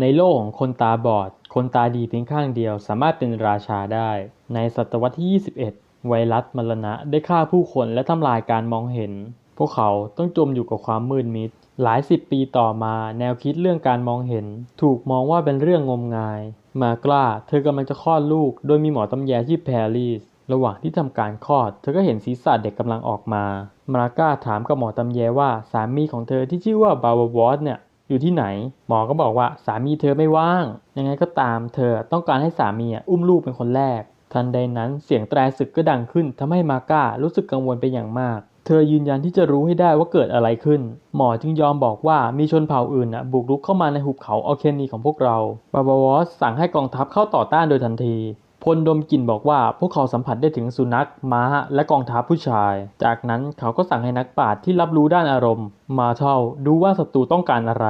ในโลกของคนตาบอด คนตาดีเพียงข้างเดียวสามารถเป็นราชาได้ ในศตวรรษที่ 21 ไวรัสมรณะได้ฆ่าผู้คนและทำลายการมองเห็น พวกเขาต้องจมอยู่กับความมืดมิด หลายสิบปีต่อมาแนวคิดเรื่องการมองเห็น ถูกมองว่าเป็นเรื่องงมงาย มากล้าเธอกำลังจะคลอดลูก โดยมีหมอตำแยที่แพรรีสระหว่างที่ทำการคลอด เธอก็เห็นศีรษะเด็กกำลังออกมา มาก้าถามกับหมอตำแยว่าสามีของเธอที่ชื่อว่าบาววอสเนี่ย อยู่ที่ไหน หมอก็บอกว่าสามีเธอไม่ว่าง ยังไงก็ตามเธอต้องการให้สามีอะอุ้มลูกเป็นคนแรก ทันใดนั้นเสียงแตรศึกก็ดังขึ้นทำให้มาก้ารู้สึกกังวลเป็นอย่างมาก เธอยืนยันที่จะรู้ให้ได้ว่าเกิดอะไรขึ้น หมอจึงยอมบอกว่ามีชนเผ่าอื่นน่ะบุกรุกเข้ามาในหุบเขาอัลเคนีของพวกเราบาบาวอสสั่งให้กองทัพเข้าต่อต้านโดยทันที พลดมกลิ่นบอกว่าพวกเขาสัมผัสได้ถึงสุนัข ม้า และกองทัพผู้ชาย จากนั้นเขาก็สั่งให้นักปราชญ์ที่รับรู้ด้านอารมณ์ มาเท่าดูว่าศัตรูต้องการอะไร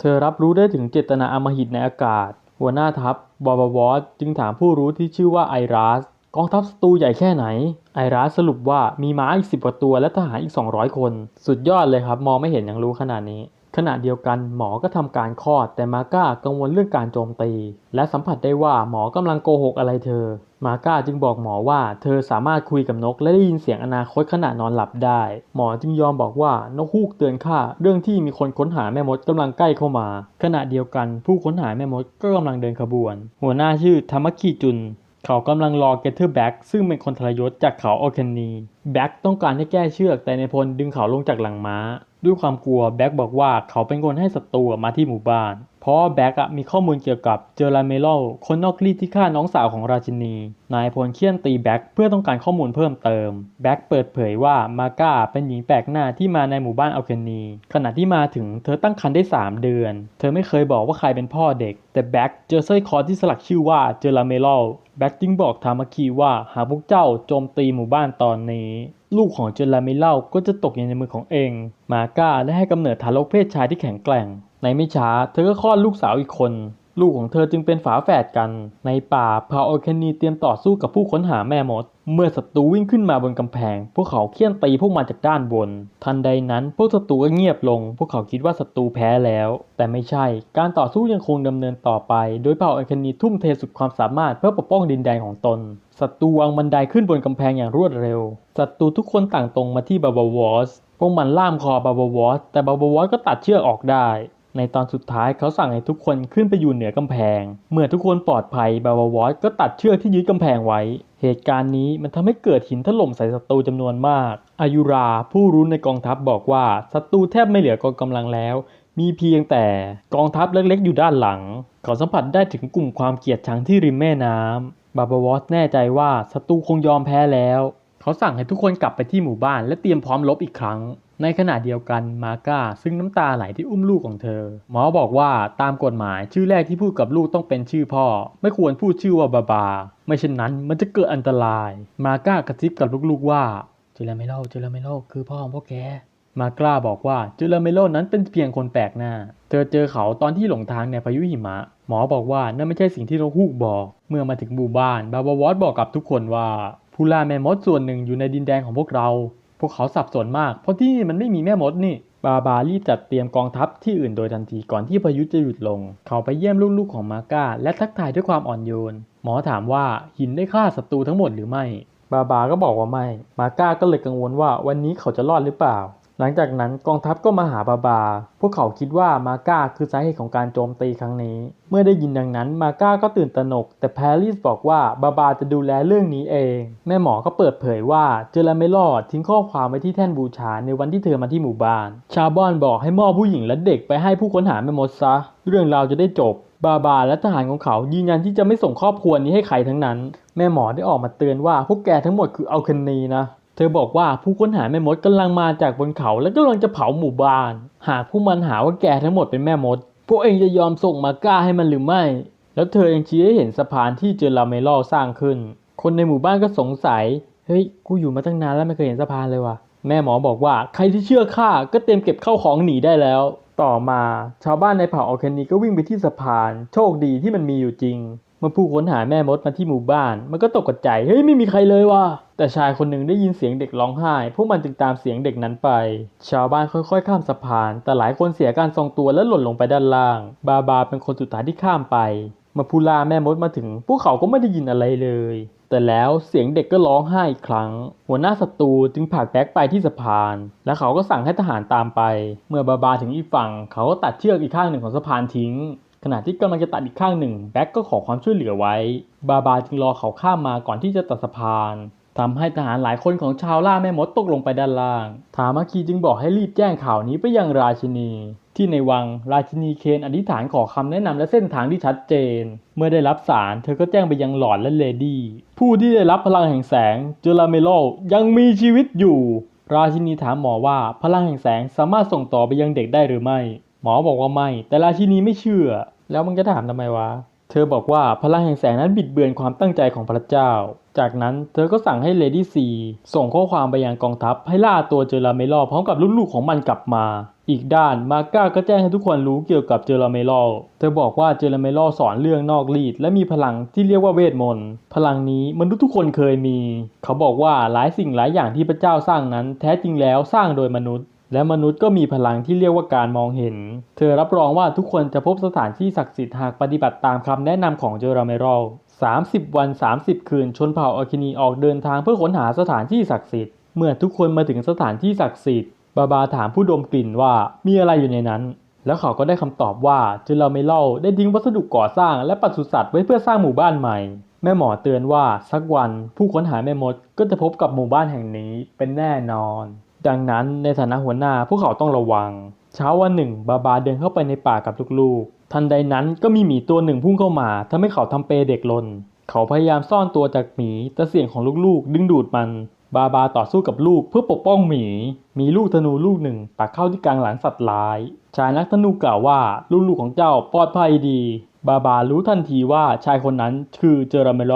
เธอรับรู้ได้ถึงเจตนาอมหิตในอากาศ หัวหน้าทัพบาบาวอสจึงถามผู้รู้ที่ชื่อว่าไอรัสกองทัพศัตรูใหญ่แค่ไหน ไอรัสสรุปว่ามีม้าอีกสิบกว่าตัวและทหารอีก 200 คน สุดยอดเลยครับ มองไม่เห็นยังรู้ขนาดนี้ ขณะเดียวกันหมอก็ทำการคลอด แต่มาก้ากังวลเรื่องการโจมตี และสัมผัสได้ว่าหมอกำลังโกหกอะไรเธอ มาก้าจึงบอกหมอว่าเธอสามารถคุยกับนกและได้ยินเสียงอนาคตขณะนอนหลับได้ หมอจึงยอมบอกว่านกฮูกเตือนข้าเรื่องที่มีคนค้นหาแม่มดกำลังใกล้เข้ามา ขณะเดียวกันผู้ค้นหาแม่มดก็กำลังเดินขบวน หัวหน้าชื่อธรรมกิจุนเขากำลังรอเกเทอร์แบ็กซึ่งเป็นคนทรยศจากเขาออร์แคนนีแบ็กต้องการให้แก้เชือกแต่ในพลดึงเขาลงจากหลังม้า ด้วยความกลัวแบ็กบอกว่าเขาเป็นคนให้ศัตรูมาที่หมู่บ้าน เพราะแบ็กมีข้อมูลเกี่ยวกับเจอราเมโลคนนอกรีดที่ฆ่าน้องสาวของราชินี นายพลเคี่ยนตีแบ็กเพื่อต้องการข้อมูลเพิ่มเติม แบ็กเปิดเผยว่ามาก้าเป็นหญิงแปลกหน้าที่มาในหมู่บ้านอัลเคนี ขณะที่มาถึงเธอตั้งครรภ์ได้ 3 เดือน เธอไม่เคยบอกว่าใครเป็นพ่อเด็ก แต่แบ็กเจอสร้อยคอที่สลักชื่อว่าเจอราเมโลแบ็กจึงบอกทามาคีว่าหากพวกเจ้าโจมตีหมู่บ้านตอนนี้ ลูกของเจอราเมโลก็จะตกอยู่ในมือของเอง มาก้าได้ให้กำเนิดทารกเพศชายที่แข็งแกร่ง ในไม่ช้าเธอก็คลอดลูกสาวอีกคน ลูกของเธอจึงเป็นฝาแฝดกัน ในป่าพาโอแคนีเตรียมต่อสู้กับผู้ค้นหาแม่มด เมื่อศัตรูวิ่งขึ้นมาบนกำแพง พวกเขาเคี่ยนตีพวกมันจากด้านบน ทันใดนั้นพวกศัตรูก็เงียบลง พวกเขาคิดว่าศัตรูแพ้แล้ว แต่ไม่ใช่ การต่อสู้ยังคงดำเนินต่อไป โดยเผ่าโอแคนนีทุ่มเทสุดความสามารถเพื่อปกป้องดินแดนของตนศัตรูวางบันไดขึ้นบนกำแพงอย่างรวดเร็วศัตรูทุกคนต่างตรงมาที่บาบาวอสพวกมันล่ามคอบาบาวอสแต่บาบาวอสก็ตัดเชือกออกได้ ในตอนสุดท้ายเขาสั่งให้ทุกคนขึ้นไปอยู่เหนือกำแพง เมื่อทุกคนปลอดภัยบาบาวอสก็ตัดเชือกที่ยึดกำแพงไว้ เหตุการณ์นี้มันทำให้เกิดหินถล่มใส่ศัตรูจำนวนมาก อายุราผู้รู้ในกองทัพบอกว่าศัตรูแทบไม่เหลือกองกำลังแล้ว มีเพียงแต่กองทัพเล็กๆ อยู่ด้านหลัง เขาสัมผัสได้ถึงกลุ่มความเกลียดชังที่ริมแม่น้ำบาบาวอสแน่ใจว่าศัตรูคงยอมแพ้แล้ว เขาสั่งให้ทุกคนกลับไปที่หมู่บ้านและเตรียมพร้อมรบอีกครั้ง ในขณะเดียวกันมาก้าซึ่งน้ำตาไหลที่อุ้มลูกของเธอ หมอบอกว่าตามกฎหมายชื่อแรกที่พูดกับลูกต้องเป็นชื่อพ่อ ไม่ควรพูดชื่อว่าบาบา ไม่เช่นนั้นมันจะเกิดอันตราย มาก้ากระซิบกับลูกๆว่าเจลาเมโลเจลาเมโลคือพ่อของพวกแกมากล้าบอกว่าเจลาเมโลนั้นเป็นเพียงคนแปลกหน้า เธอเจอเขาตอนที่หลงทางในพายุหิมะ หมอบอกว่านั่นไม่ใช่สิ่งที่นกฮูกบอก เมื่อมาถึงหมู่บ้านบาบาวอสบอกกับทุกคนว่าผู้ล่าแม่มดส่วนหนึ่งอยู่ในดินแดนของพวกเรา พวกเขาสับสนมาก เพราะที่นี่มันไม่มีแม่มดนี่ บาบารีบจัดเตรียมกองทัพที่อื่นโดยทันทีก่อนที่พายุจะหยุดลง เขาไปเยี่ยมลูกๆของมาก้า และทักทายด้วยความอ่อนโยน หมอถามว่าหินได้ฆ่าศัตรูทั้งหมดหรือไม่ บาบาก็บอกว่าไม่ มาก้าก็เลยกังวลว่าวันนี้เขาจะรอดหรือเปล่า หลังจากนั้นกองทัพก็มาหาบาบา พวกเขาคิดว่ามาก้าคือสาเหตุของการโจมตีครั้งนี้ เมื่อได้ยินดังนั้นมาก้าก็ตื่นตระหนก แต่แพรริสบอกว่าบาบาจะดูแลเรื่องนี้เอง แม่หมอก็เปิดเผยว่าเจอราเมลอดทิ้งข้อความไว้ที่แท่นบูชาในวันที่เธอมาที่หมู่บ้าน ชาบ้านบอกให้มอบผู้หญิงและเด็กไปให้ผู้ค้นหาแม่มดซะ เรื่องราวจะได้จบบาบาและทหารของเขายืนยันที่จะไม่ส่งครอบครัวนี้ให้ใครทั้งนั้น แม่หมอได้ออกมาเตือนว่าพวกแกทั้งหมดคืออัลคนนีนะ เธอบอกว่าผู้ค้นหาแม่มดกำลังมาจากบนเขาและกำลังจะเผาหมู่บ้าน หากผู้มันหาว่าแกทั้งหมดเป็นแม่มด พวกเองจะยอมส่งมาก้าให้มันหรือไม่ แล้วเธอยังชี้ให้เห็นสะพานที่เจอราเมลอสร้างขึ้น คนในหมู่บ้านก็สงสัย เฮ้ย กูอยู่มาตั้งนานแล้วไม่เคยเห็นสะพานเลยว่ะ แม่หมอบอกว่าใครที่เชื่อข้าก็เตรียมเก็บเข้าของหนีได้แล้ว ต่อมา ชาวบ้านในเผ่าออร์แคนีก็วิ่งไปที่สะพาน โชคดีที่มันมีอยู่จริง มื่อผู้ค้นหาแม่มดมาที่หมู่บ้าน มันก็ตกใจ เฮ้ยไม่มีใครเลยว่ะ แต่ชายคนหนึ่งได้ยินเสียงเด็กร้องไห้ พวกมันจึงตามเสียงเด็กนั้นไป ชาวบ้านค่อยๆ ข้ามสะพาน แต่หลายคนเสียการทรงตัวและหล่นลงไปด้านล่าง บาบาเป็นคนสุดท้ายที่ข้ามไปมื่อผู้ล่าแม่มดมาถึง พวกเขาก็ไม่ได้ยินอะไรเลย แต่แล้วเสียงเด็กก็ร้องไห้อีกครั้ง หัวหน้าศัตรูจึงผลักแบ็กไปที่สะพาน และเขาก็สั่งให้ทหารตามไป เมื่อบาบาถึงอีกฝั่ง เขาก็ตัดเชือกอีกข้างหนึ่งของสะพานทิ้ง ขณะที่กำลังจะตัดอีกข้างหนึ่งแบ็กก็ขอความช่วยเหลือไว้ บาบาจึงรอเขาข้ามมาก่อนที่จะตัดสะพานทำให้ทหารหลายคนของชาวล่าแม่มดตกลงไปด้านล่าง ทามาคีจึงบอกให้รีบแจ้งข่าวนี้ไปยังราชินี ที่ในวังราชินีเคนอธิษฐานขอคำแนะนำและเส้นทางที่ชัดเจน เมื่อได้รับสารเธอก็แจ้งไปยังหลอดและเลดี้ ผู้ที่ได้รับพลังแห่งแสงเจอราเมโลยังมีชีวิตอยู่ ราชินีถามหมอว่าพลังแห่งแสงสามารถส่งต่อไปยังเด็กได้หรือไม่ หมอบอกว่าไม่ แต่ราชินีไม่เชื่อ แล้วมึงจะถามทำไมวะ เธอบอกว่าพลังแห่งแสงนั้นบิดเบือนความตั้งใจของพระเจ้า จากนั้นเธอก็สั่งให้เลดี้ซีส่งข้อความไปยังกองทัพ ให้ล่าตัวเจอราเมลอพร้อมกับลูกๆของมันกลับมา อีกด้านมาก้าก็แจ้งให้ทุกคนรู้เกี่ยวกับเจอราเมลอเธอบอกว่าเจอราเมลอสอนเรื่องนอกรีดและมีพลังที่เรียกว่าเวทมนต์ พลังนี้มนุษย์ทุกคนเคยมี เขาบอกว่าหลายสิ่งหลายอย่างที่พระเจ้าสร้างนั้น แท้จริงแล้วสร้างโดยมนุษย์ และมนุษย์ก็มีพลังที่เรียกว่าการมองเห็น เธอรับรองว่าทุกคนจะพบสถานที่ศักดิ์สิทธิ์หากปฏิบัติตามคำแนะนำของเจอราเมรอล30 วัน 30 คืน ชนเผ่าอาคินีออกเดินทางเพื่อค้นหาสถานที่ศักดิ์สิทธิ์ เมื่อทุกคนมาถึงสถานที่ศักดิ์สิทธิ์ บาบาถามผู้ดมกลิ่นว่ามีอะไรอยู่ในนั้น แล้วเขาก็ได้คำตอบว่าเจอราเมรอลได้ทิ้งวัสดุก่อสร้างและปศุสัตว์ไว้เพื่อสร้างหมู่บ้านใหม่แม่หมอเตือนว่าสักวันผู้ค้นหาแม่มดก็จะพบกับหมู่บ้านแห่งนี้เป็นแน่นอน ดังนั้นในฐานะหัวหน้าพวกเขาต้องระวัง เช้าวันหนึ่ง บาบาเดินเข้าไปในป่ากับลูกๆ ทันใดนั้นก็มีหมีตัวหนึ่งพุ่งเข้ามาทำให้เขาทำเปเด็กหลน เขาพยายามซ่อนตัวจากหมีแต่เสียงของลูกๆ ดึงดูดมัน บาบาต่อสู้กับลูกเพื่อปกป้องหมี มีลูกธนูลูกหนึ่งปักเข้าที่กลางหลังสัตว์ร้าย ชายนักธนูกล่าวว่าลูกๆของเจ้าปลอดภัยดี บาบารู้ทันทีว่าชายคนนั้นคือเจอราเมโล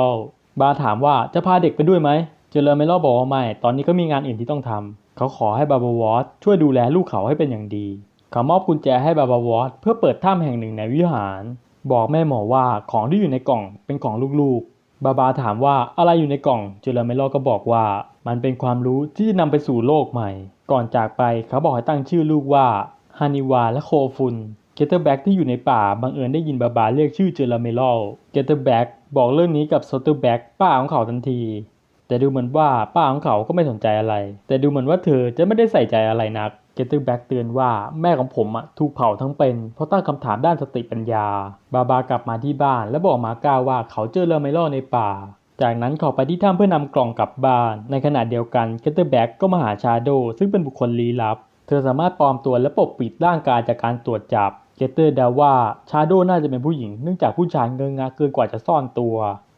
บาถามว่าจะพาเด็กไปด้วยไหมเจอราเมโลบอกว่าไม่ ตอนนี้ก็มีงานอื่นที่ต้องทำ เขาขอให้บาบาวอสช่วยดูแลลูกเขาให้เป็นอย่างดี เขามอบกุญแจให้บาบาวอสเพื่อเปิดถ้ำแห่งหนึ่งในวิหาร บอกแม่หมอว่าของที่อยู่ในกล่องเป็นของลูกๆ บาบาถามว่าอะไรอยู่ในกล่องเจอราเมโลก็บอกว่า มันเป็นความรู้ที่จะนำไปสู่โลกใหม่ ก่อนจากไปเขาบอกให้ตั้งชื่อลูกว่าฮานิวาและโคฟุนเกเตอร์แบ็กที่อยู่ในป่าบังเอิญได้ยินบาบาเรียกชื่อเจอราเมโลเกเตอร์แบ็กบอกเรื่องนี้กับโซเตอร์แบ็กป้าของเขาทันที แต่ดูเหมือนว่าป้าของเขาก็ไม่สนใจอะไร แต่ดูเหมือนว่าเธอจะไม่ได้ใส่ใจอะไรนักเกตเตอร์แบ็กเตือนว่าแม่ของผมอะถูกเผาทั้งเป็น เพราะตั้งคำถามด้านสติปัญญา บาบากลับมาที่บ้าน และบอกมาก้าว่าเขาเจอเรอไมโลในป่า จากนั้นเขาไปที่ถ้ำเพื่อนำกล่องกลับบ้าน ในขณะเดียวกันเกตเตอร์แบ็กก็มาหาชาโดซึ่งเป็นบุคคลลี้ลับ เธอสามารถปลอมตัวและปกปิดร่างกายจากการตรวจจับเกตเตอร์เดาว่าชาโดน่าจะเป็นผู้หญิงเนื่องจากผู้ชายเงื้องะเกินกว่าจะซ่อนตัว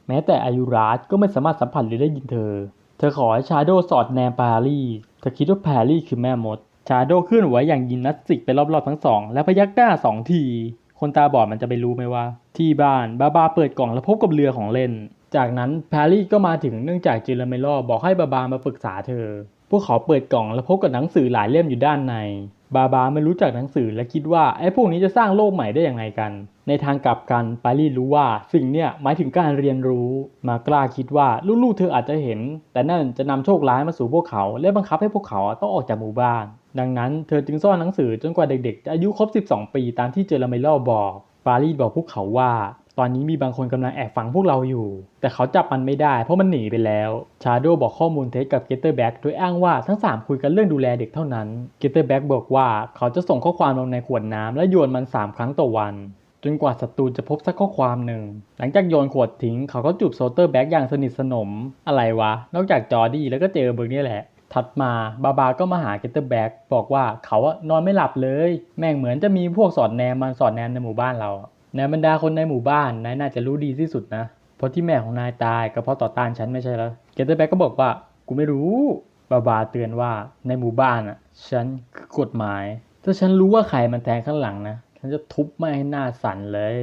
แม้แต่อายุราชก็ไม่สามารถสัมผัสหรือได้ยินเธอ เธอขอให้ชาโดสอดแนมแพรรี่เธอคิดว่าแพรรี่คือแม่มด ชาโดเคลื่อนไหวอย่างยินนัสติกไปรอบๆทั้งสอง และพยักหน้าสองที คนตาบอดมันจะไปรู้ไหมว่า ที่บ้านบาบาเปิดกล่องแล้วพบกับเรือของเล่น จากนั้นแพรรี่ก็มาถึงเนื่องจากจิลาเมโลบอกให้บาบามาปรึกษาเธอ พวกเขาเปิดกล่องแล้วพบกับหนังสือหลายเล่มอยู่ด้านใน บาบาไม่รู้จักหนังสือและคิดว่าไอ้พวกนี้จะสร้างโลกใหม่ได้อย่างไรกัน ในทางกลับกันปารีรู้ว่าสิ่งเนี่ยหมายถึงการเรียนรู้ มากล้าคิดว่าลูกๆเธออาจจะเห็น แต่นั่นจะนำโชคร้ายมาสู่พวกเขา และบังคับให้พวกเขาต้องออกจากหมู่บ้าน ดังนั้นเธอจึงซ่อนหนังสือจนกว่าเด็กๆจะอายุครบ 12 ปีตามที่เจอราเมโลบอกปารีบอกพวกเขาว่า ตอนนี้มีบางคนกำลังแอบฟังพวกเราอยู่ แต่เขาจับมันไม่ได้เพราะมันหนีไปแล้ว ชาโดบอกข้อมูลเท็จกับเกตเตอร์แบ็กโดยอ้างว่าทั้ง 3 คุยกันเรื่องดูแลเด็กเท่านั้นเกตเตอร์แบ็กบอกว่าเขาจะส่งข้อความลงในขวดน้ำและโยนมัน 3 ครั้งต่อวัน จนกว่าศัตรูจะพบสักข้อความหนึ่ง หลังจากโยนขวดทิ้ง เขาก็จูบโซเตอร์แบ็กอย่างสนิทสนม อะไรวะ นอกจากจอดี้แล้วก็เจอเบิร์กนี่แหละถัดมาบาบาก็มาหาเกตเตอร์แบ็กบอกว่าเขาอะนอนไม่หลับเลย แม่งเหมือนจะมีพวกสอดแนมมันสอดแนมในหมู่บ้านเรา ในบรรดาคนในหมู่บ้านนายน่าจะรู้ดีที่สุดนะ เพราะที่แม่ของนายตายก็เพราะต่อต้านฉันไม่ใช่เหรอเกตเตอร์แบ็กก็บอกว่ากูไม่รู้บาบาเตือนว่าในหมู่บ้านอะ ฉันคือกฎหมาย ถ้าฉันรู้ว่าใครมันแทงข้างหลังนะ ฉันจะทุบไม่ให้หน้าสั่นเลย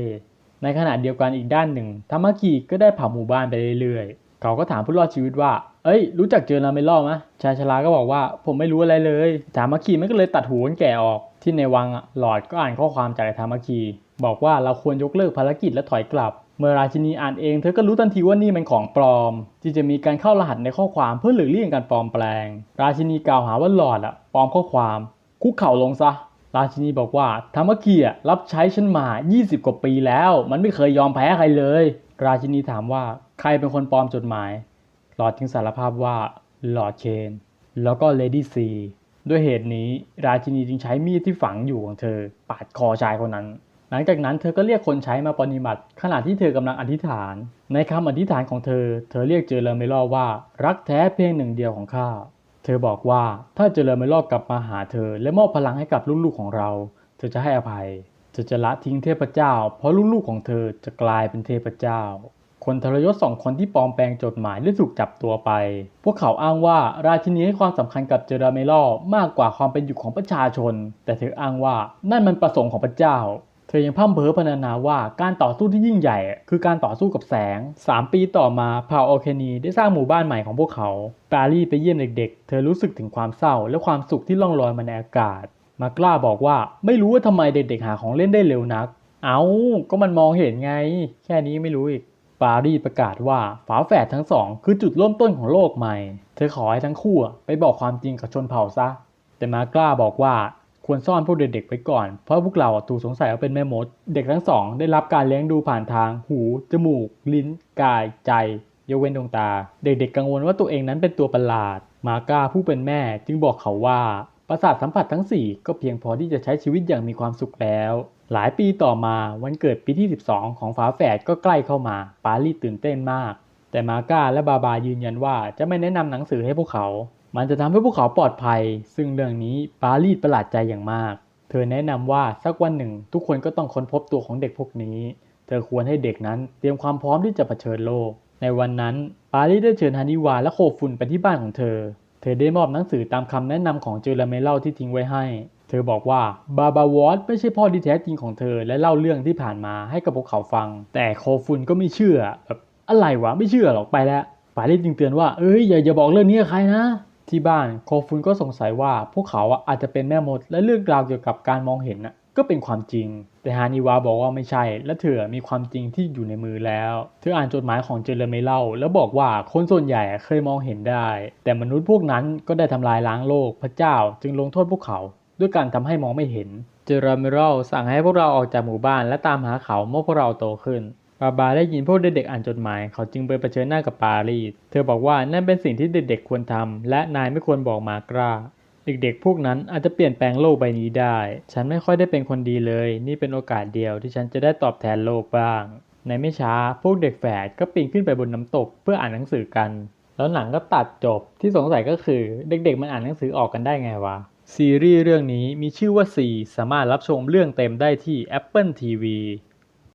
ในขณะเดียวกันอีกด้านหนึ่งทามากิก็ได้เผาหมู่บ้านไปเรื่อยๆ เขาก็ถามผู้รอดชีวิตว่า เอ้ย รู้จักเจอราเมลอไหมชายชราก็บอกว่าผมไม่รู้อะไรเลย ทามากิมันก็เลยตัดหูคนแก่ออก ที่ในวังอะหลอดก็อ่านข้อความจากทามากิ บอกว่าเราควรยกเลิกภารกิจและถอยกลับ เมื่อราชินีอ่านเองเธอก็รู้ทันทีว่านี่มันของปลอม ที่จะมีการเข้ารหัสในข้อความเพื่อหลีกเลี่ยงการปลอมแปลง ราชินีกล่าวหาว่าหลอดอะปลอมข้อความ คุกเข่าลงซะ ราชินีบอกว่าธรรมเกียร์รับใช้ฉันมา 20 กว่าปีแล้ว มันไม่เคยยอมแพ้ใครเลย ราชินีถามว่าใครเป็นคนปลอมจดหมาย หลอดจึงสารภาพว่าหลอดเคนแล้วก็เลดี้ซีด้วยเหตุนี้ ราชินีจึงใช้มีดที่ฝังอยู่ของเธอ ปาดคอชายคนนั้น ลังจากนั้นเธอก็เรียกคนใช้มาปฏิบัติ ขณะที่เธอกำลังอธิษฐาน ในคำอธิษฐานของเธอ เธอเรียกเจอร์เมลอว่า รักแท้เพียงหนึ่งเดียวของข้า เธอบอกว่าถ้าเจอร์เมลอกลับมาหาเธอ และมอบพลังให้กับลูกๆของเรา เธอจะให้อภัย เธอจะละทิ้งเทพเจ้า เพราะลูกๆของเธอจะกลายเป็นเทพเจ้า คนทรยศสองคนที่ปลอมแปลงจดหมายได้ถูกจับตัวไป พวกเขาอ้างว่าราชินีให้ความสำคัญกับเจอราเมลอมากกว่าความเป็นอยู่ของประชาชน แต่เธออ้างว่านั่นมันประสงค์ของพระเจ้า เธอยังพ่ำเพ้อพรรณนาว่าการต่อสู้ที่ยิ่งใหญ่ คือการต่อสู้กับแสง 3 ปีต่อมาพาวโอเคนีได้สร้างหมู่บ้านใหม่ของพวกเขา ปารีไปเยี่ยมเด็กๆ เธอรู้สึกถึงความเศร้าและความสุขที่ล่องลอยมาในอากาศ มากล้าบอกว่าไม่รู้ว่าทำไมเด็กๆหาของเล่นได้เร็วนัก เอาก็มันมองเห็นไง แค่นี้ไม่รู้อีก ปารีประกาศว่าฝาแฝดทั้งสองคือจุดเริ่มต้นของโลกใหม่ เธอขอให้ทั้งคู่ไปบอกความจริงกับชนเผ่าซะ แต่มากล้าบอกว่า ควรซ่อนพวกเด็กๆไว้ก่อน เพราะพวกเราถูกสงสัยว่าเป็นแม่มด เด็กทั้งสอง ได้รับการเลี้ยงดูผ่านทาง หู จมูก ลิ้น กาย ใจ ยกเว้นดวงตา เด็กๆกังวลว่าตัวเองนั้นเป็นตัวประหลาด มาก้าผู้เป็นแม่จึงบอกเขาว่า ประสาทสัมผัสทั้ง 4 ก็เพียงพอที่จะใช้ชีวิตอย่างมีความสุขแล้ว หลายปีต่อมาวันเกิดปีที่ 12 ของฝาแฝดก็ใกล้เข้ามา ปารีตื่นเต้นมาก แต่มาก้าและบาบายืนยันว่าจะไม่แนะนำหนังสือให้พวกเขา มันจะทำให้พวกเขาปลอดภัย ซึ่งเรื่องนี้ปารีสประหลาดใจอย่างมาก เธอแนะนำว่าสักวันหนึ่ง ทุกคนก็ต้องค้นพบตัวของเด็กพวกนี้ เธอควรให้เด็กนั้นเตรียมความพร้อมที่จะเผชิญโลก ในวันนั้นปารีสได้เชิญฮานิวาและโคฟุนไปที่บ้านของเธอ เธอได้มอบหนังสือตามคำแนะนำของเจอร์เมเล่าที่ทิ้งไว้ให้ เธอบอกว่าบาบาวอสไม่ใช่พ่อที่แท้จริงของเธอและเล่าเรื่องที่ผ่านมาให้กับพวกเขาฟัง แต่โคฟุนก็ไม่เชื่อแบบอะไรวะไม่เชื่อหรอกไปแล้วปารีสจึงเตือนว่าเอ้ยอย่าอย่าบอกเรื่องนี้กับใครนะ ที่บ้านโคฟุนก็สงสัยว่าพวกเขาอาจจะเป็นแม่มด และเรื่องราวเกี่ยวกับการมองเห็นน่ะก็เป็นความจริง แต่ฮานิวาบอกว่าไม่ใช่ และเธอมีความจริงที่อยู่ในมือแล้ว เธออ่านจดหมายของเจเรเมเล่า แล้วบอกว่าคนส่วนใหญ่เคยมองเห็นได้ แต่มนุษย์พวกนั้นก็ได้ทำลายล้างโลก พระเจ้าจึงลงโทษพวกเขา ด้วยการทำให้มองไม่เห็น เจเรเมเล่าสั่งให้พวกเราออกจากหมู่บ้านและตามหาเขาเมื่อพวกเราโตขึ้น บาบาได้ยินพวกเด็กๆอ่านจดหมาย เขาจึงไปเผชิญหน้ากับปารีส เธอบอกว่านั่นเป็นสิ่งที่เด็กๆควรทำและนายไม่ควรบอกมากล้า เด็กๆ พวกนั้นอาจจะเปลี่ยนแปลงโลกใบนี้ได้ ฉันไม่ค่อยได้เป็นคนดีเลย นี่เป็นโอกาสเดียวที่ฉันจะได้ตอบแทนโลกบ้าง ในไม่ช้าพวกเด็กแฝดก็ปีนขึ้นไปบนน้ำตกเพื่ออ่านหนังสือกัน แล้วหนังก็ตัดจบที่สงสัยก็คือ เด็กๆ มันอ่านหนังสือออกกันได้ไงวะซีรีส์เรื่องนี้มีชื่อว่า C สามารถรับชมเรื่องเต็มได้ที่ Apple TV